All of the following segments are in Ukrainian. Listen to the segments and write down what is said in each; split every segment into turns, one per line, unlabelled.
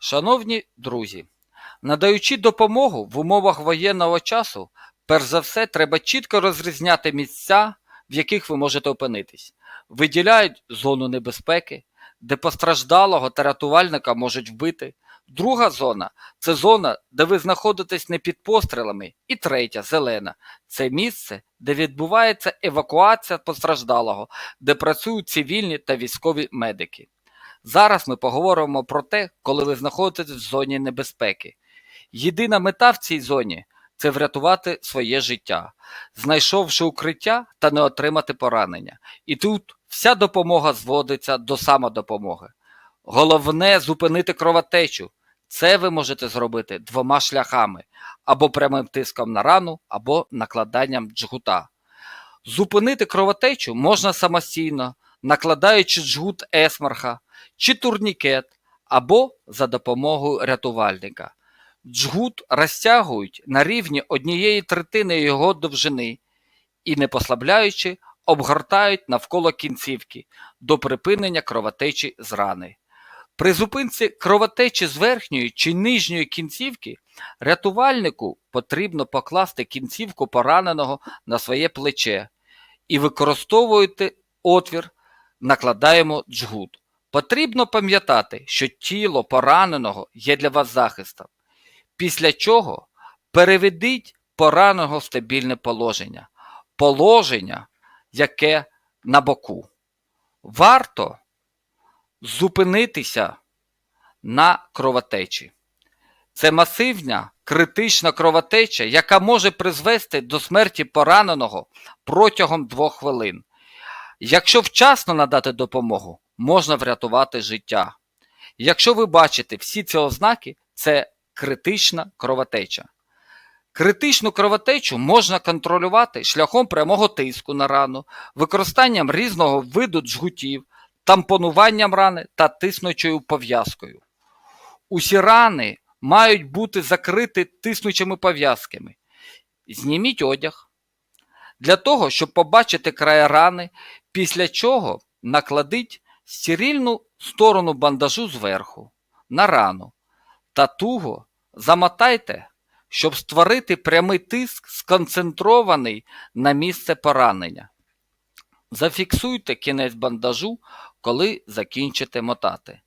Шановні друзі, надаючи допомогу в умовах воєнного часу, перш за все треба чітко розрізняти місця, в яких ви можете опинитись. Виділяють зону небезпеки, де постраждалого та рятувальника можуть вбити. Друга зона це зона, де ви знаходитесь не під пострілами. І третя зелена це місце, де відбувається евакуація постраждалого, де працюють цивільні та військові медики. Зараз ми поговоримо про те, коли ви знаходитесь в зоні небезпеки. Єдина мета в цій зоні це врятувати своє життя, знайшовши укриття та не отримати поранення. І тут вся допомога зводиться до самодопомоги. Головне зупинити кровотечу. Це ви можете зробити двома шляхами: або прямим тиском на рану, або накладанням джгута. Зупинити кровотечу можна самостійно, накладаючи джгут есмарха чи турнікет, або за допомогою рятувальника. Джгут розтягують на рівні однієї третини його довжини і, не послабляючи, обгортають навколо кінцівки до припинення кровотечі з рани. При зупинці кровотечі з верхньої чи нижньої кінцівки рятувальнику потрібно покласти кінцівку пораненого на своє плече і використовуєте отвір, накладаємо джгут. Потрібно пам'ятати, що тіло пораненого є для вас захистом, після чого переведіть пораненого в стабільне положення, положення, яке на боку. Варто зупинитися на кровотечі. Це масивна критична кровотеча, яка може призвести до смерті пораненого протягом двох хвилин. Якщо вчасно надати допомогу, можна врятувати життя. Якщо ви бачите всі ці ознаки, це критична кровотеча. Критичну кровотечу можна контролювати шляхом прямого тиску на рану, використанням різного виду джгутів, тампонуванням рани та тиснучою пов'язкою. Усі рани мають бути закриті тиснучими пов'язками. Зніміть одяг. Для того, щоб побачити край рани, після чого накладіть стерильну сторону бандажу зверху на рану та туго замотайте, щоб створити прямий тиск, сконцентрований на місце поранення. Зафіксуйте кінець бандажу, коли закінчите мотати.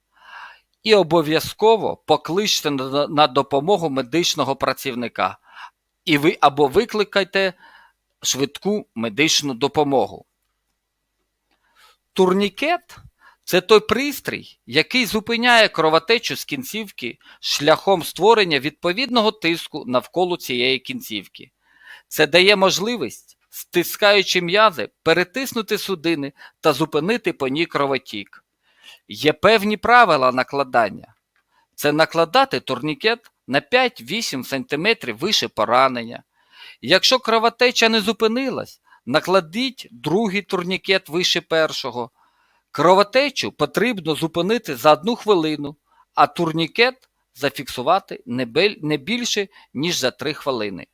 І обов'язково покличте на допомогу медичного працівника. І ви або викликайте швидку медичну допомогу. Турнікет це той пристрій, який зупиняє кровотечу з кінцівки шляхом створення відповідного тиску навколо цієї кінцівки. Це дає можливість, стискаючи м'язи, перетиснути судини та зупинити по ній кровотік. Є певні правила накладання. Це накладати турнікет на 5-8 см вище поранення. Якщо кровотеча не зупинилась, накладіть другий турнікет вище першого. Кровотечу потрібно зупинити за одну хвилину, а турнікет зафіксувати не більше, ніж за 3 хвилини.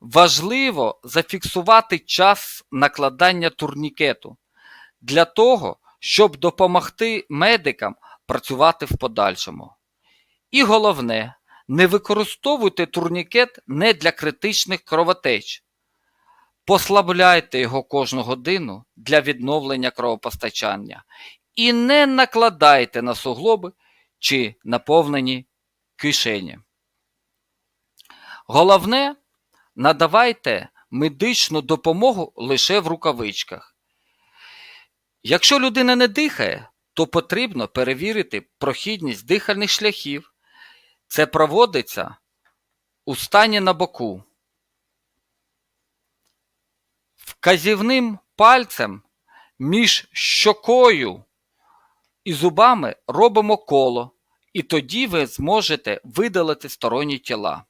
Важливо зафіксувати час накладання турнікету для того, щоб допомогти медикам працювати в подальшому. І головне, не використовуйте турнікет не для критичних кровотеч. Послабляйте його кожну годину для відновлення кровопостачання і не накладайте на суглоби чи наповнені кишені. Головне, надавайте медичну допомогу лише в рукавичках. Якщо людина не дихає, то потрібно перевірити прохідність дихальних шляхів. Це проводиться у стані на боку. Вказівним пальцем між щокою і зубами робимо коло, і тоді ви зможете видалити сторонні тіла.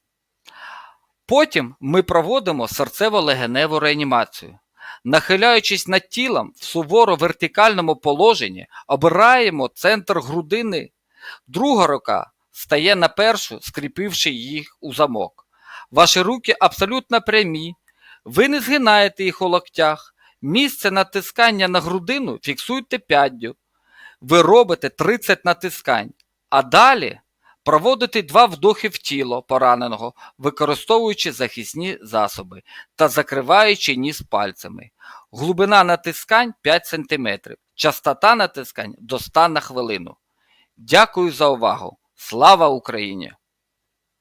Потім ми проводимо серцево-легеневу реанімацію. Нахиляючись над тілом в суворо вертикальному положенні, обираємо центр грудини. Друга рука стає на першу, скріпивши їх у замок. Ваші руки абсолютно прямі, ви не згинаєте їх у локтях. Місце натискання на грудину фіксуйте п'яддю. Ви робите 30 натискань, а далі Проводити два вдохи в тіло пораненого, використовуючи захисні засоби та закриваючи ніс пальцями. Глибина натискань 5 см. Частота натискань до 100 на хвилину. Дякую за увагу. Слава Україні!